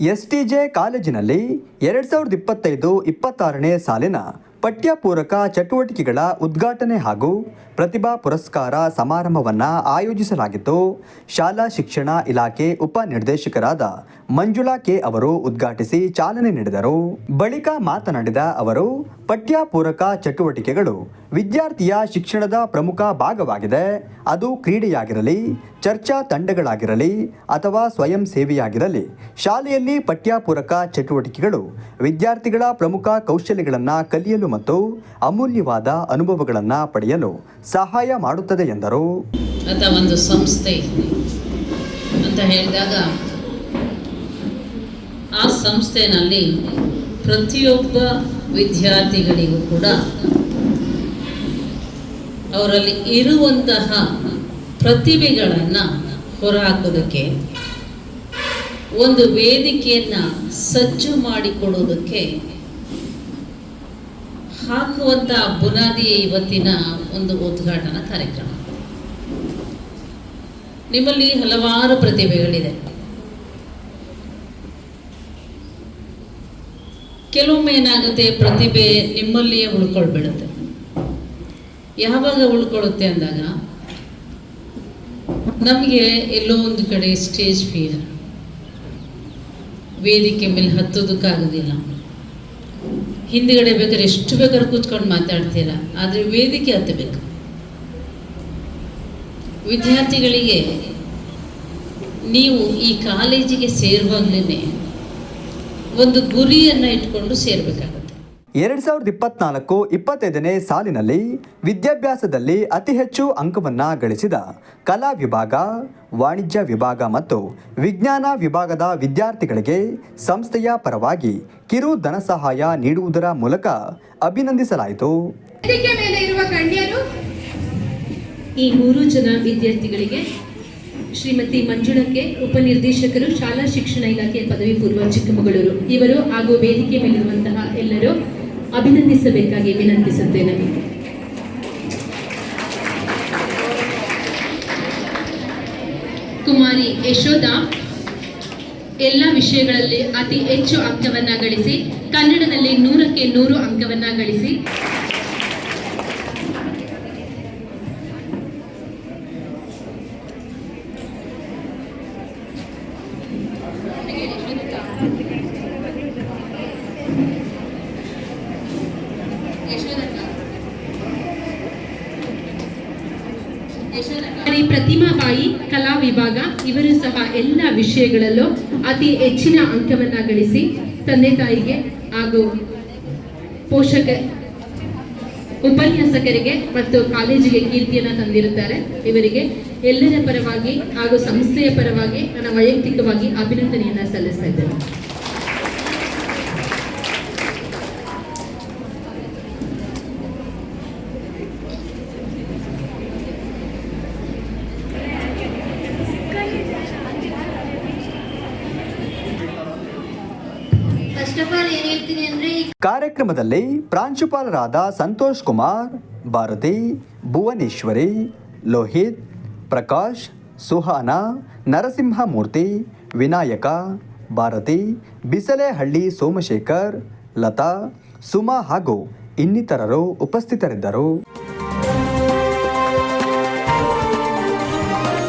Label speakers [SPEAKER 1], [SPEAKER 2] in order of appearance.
[SPEAKER 1] STJ ಕಾಲೇಜಿನಲ್ಲಿ ಎರಡ್ ಸಾವಿರದ ಇಪ್ಪತ್ತೈದು ಇಪ್ಪತ್ತಾರನೇ ಸಾಲಿನ ಪಠ್ಯಪೂರಕ ಚಟುವಟಿಕೆಗಳ ಉದ್ಘಾಟನೆ ಹಾಗೂ ಪ್ರತಿಭಾ ಪುರಸ್ಕಾರ ಸಮಾರಂಭವನ್ನು ಆಯೋಜಿಸಲಾಗಿತ್ತು. ಶಾಲಾ ಶಿಕ್ಷಣ ಇಲಾಖೆ ಉಪನಿರ್ದೇಶಕರಾದ ಮಂಜುಳಾ ಕೆ ಅವರು ಉದ್ಘಾಟಿಸಿ ಚಾಲನೆ ನೀಡಿದರು. ಬಳಿಕ ಮಾತನಾಡಿದ ಅವರು, ಪಠ್ಯಪೂರಕ ಚಟುವಟಿಕೆಗಳು ವಿದ್ಯಾರ್ಥಿಯ ಶಿಕ್ಷಣದ ಪ್ರಮುಖ ಭಾಗವಾಗಿದೆ. ಅದು ಕ್ರೀಡೆಯಾಗಿರಲಿ, ಚರ್ಚಾ ತಂಡಗಳಾಗಿರಲಿ ಅಥವಾ ಸ್ವಯಂ ಸೇವೆಯಾಗಿರಲಿ. ಶಾಲೆಯಲ್ಲಿ ಪಠ್ಯಪೂರಕ ಚಟುವಟಿಕೆಗಳು ವಿದ್ಯಾರ್ಥಿಗಳ ಪ್ರಮುಖ ಕೌಶಲ್ಯಗಳನ್ನು ಕಲಿಯಲು ಮತ್ತು ಅಮೂಲ್ಯವಾದ ಅನುಭವಗಳನ್ನು ಪಡೆಯಲು ಸಹಾಯ ಮಾಡುತ್ತದೆ ಎಂದರು.
[SPEAKER 2] ಒಂದು ಸಂಸ್ಥೆ ಅಂತ ಹೇಳಿದಾಗ ಆ ಸಂಸ್ಥೆನಲ್ಲಿ ಪ್ರತಿಯೊಬ್ಬ ವಿದ್ಯಾರ್ಥಿಗಳಿಗೂ ಕೂಡ ಅವರಲ್ಲಿ ಇರುವಂತಹ ಪ್ರತಿಭೆಗಳನ್ನು ಹೊರಹಾಕೋದಕ್ಕೆ ಒಂದು ವೇದಿಕೆಯನ್ನು ಸಜ್ಜು ಮಾಡಿಕೊಡೋದಕ್ಕೆ ಹಾಕುವಂಥ ಬುನಾದಿಯೇ ಇವತ್ತಿನ ಒಂದು ಉದ್ಘಾಟನಾ ಕಾರ್ಯಕ್ರಮ. ನಿಮ್ಮಲ್ಲಿ ಹಲವಾರು ಪ್ರತಿಭೆಗಳಿದೆ. ಕೆಲವೊಮ್ಮೆ ಏನಾಗುತ್ತೆ, ಪ್ರತಿಭೆ ನಿಮ್ಮಲ್ಲಿಯೇ ಉಳ್ಕೊಳ್ಬಿಡುತ್ತೆ. ಯಾವಾಗ ಉಳ್ಕೊಳ್ಳುತ್ತೆ ಅಂದಾಗ, ನಮಗೆ ಎಲ್ಲೋ ಒಂದು ಕಡೆ ಸ್ಟೇಜ್ ಫಿಯರ್ ವೇದಿಕೆ ಮೇಲೆ ಹತ್ತೋದಕ್ಕಾಗೋದಿಲ್ಲ ಹಿಂದ್ಗಡೆ ಬೇಕಾದ್ರೆ ಎಷ್ಟು ಬೇಕಾದ್ರೆ ಕೂತ್ಕೊಂಡು ಮಾತಾಡ್ತೀರ, ಆದರೆ ವೇದಿಕೆ ಹತ್ತಬೇಕು. ವಿದ್ಯಾರ್ಥಿಗಳಿಗೆ ನೀವು ಈ ಕಾಲೇಜಿಗೆ ಸೇರುವಾಗಲೇ ಒಂದು ಗುರಿಯನ್ನು ಇಟ್ಕೊಂಡು ಸೇರಬೇಕಾಗುತ್ತೆ.
[SPEAKER 1] ಎರಡ್ ಸಾವಿರದ ಇಪ್ಪತ್ನಾಲ್ಕು ಇಪ್ಪತ್ತೈದನೇ ಸಾಲಿನಲ್ಲಿ ವಿದ್ಯಾಭ್ಯಾಸದಲ್ಲಿ ಅತಿ ಹೆಚ್ಚು ಅಂಕವನ್ನ ಗಳಿಸಿದ ಕಲಾ ವಿಭಾಗ, ವಾಣಿಜ್ಯ ವಿಭಾಗ ಮತ್ತು ವಿಜ್ಞಾನ ವಿಭಾಗದ ವಿದ್ಯಾರ್ಥಿಗಳಿಗೆ ಸಂಸ್ಥೆಯ ಪರವಾಗಿ ಕಿರು ಧನ ಸಹಾಯ ನೀಡುವುದರ ಮೂಲಕ ಅಭಿನಂದಿಸಲಾಯಿತು.
[SPEAKER 3] ಈ ಮೂರು ಜನ ವಿದ್ಯಾರ್ಥಿಗಳಿಗೆ ಶ್ರೀಮತಿ ಮಂಜುಳಕ್ಕೆ ಉಪನಿರ್ದೇಶಕರು, ಶಾಲಾ ಶಿಕ್ಷಣ ಇಲಾಖೆ ಪದವಿ ಪೂರ್ವ ಚಿಕ್ಕಮಗಳೂರು. ಇವರು ಹಾಗೂ ವೇದಿಕೆ ಮೇಲಿರುವಂತಹ ಎಲ್ಲರೂ ಅಭಿನಂದಿಸಬೇಕಾಗಿ ವಿನಂತಿಸುತ್ತೇನೆ. ಕುಮಾರಿ ಯಶೋಧ, ಎಲ್ಲ ವಿಷಯಗಳಲ್ಲಿ ಅತಿ ಹೆಚ್ಚು ಅಂಕವನ್ನ ಗಳಿಸಿ, ಕನ್ನಡದಲ್ಲಿ ನೂರಕ್ಕೆ ನೂರು ಅಂಕವನ್ನ ಗಳಿಸಿ. ಬಾಯಿ ಕಲಾ ವಿಭಾಗ, ಇವರು ಸಹ ಎಲ್ಲ ವಿಷಯಗಳಲ್ಲೂ ಅತಿ ಹೆಚ್ಚಿನ ಅಂಕವನ್ನ ಗಳಿಸಿ ತಂದೆ ತಾಯಿಗೆ ಹಾಗೂ ಪೋಷಕ ಉಪನ್ಯಾಸಕರಿಗೆ ಮತ್ತು ಕಾಲೇಜಿಗೆ ಕೀರ್ತಿಯನ್ನ ತಂದಿರುತ್ತಾರೆ. ಇವರಿಗೆ ಎಲ್ಲರ ಪರವಾಗಿ ಹಾಗೂ ಸಂಸ್ಥೆಯ ಪರವಾಗಿ ನನ್ನ ವೈಯಕ್ತಿಕವಾಗಿ ಅಭಿನಂದನೆಯನ್ನ ಸಲ್ಲಿಸ್ತಾ ಇದ್ದೇನೆ.
[SPEAKER 1] ಕಾರ್ಯಕ್ರಮದಲ್ಲಿ ಪ್ರಾಂಶುಪಾಲರಾದ ಸಂತೋಷ್ ಕುಮಾರ್, ಭಾರತಿ, ಭುವನೇಶ್ವರಿ, ಲೋಹಿತ್, ಪ್ರಕಾಶ್, ಸುಹಾನ, ನರಸಿಂಹಮೂರ್ತಿ, ವಿನಾಯಕ, ಭಾರತಿ, ಬಿಸಲೆಹಳ್ಳಿ ಸೋಮಶೇಖರ್, ಲತಾ, ಸುಮಾ ಹಾಗೂ ಇನ್ನಿತರರು ಉಪಸ್ಥಿತರಿದ್ದರು.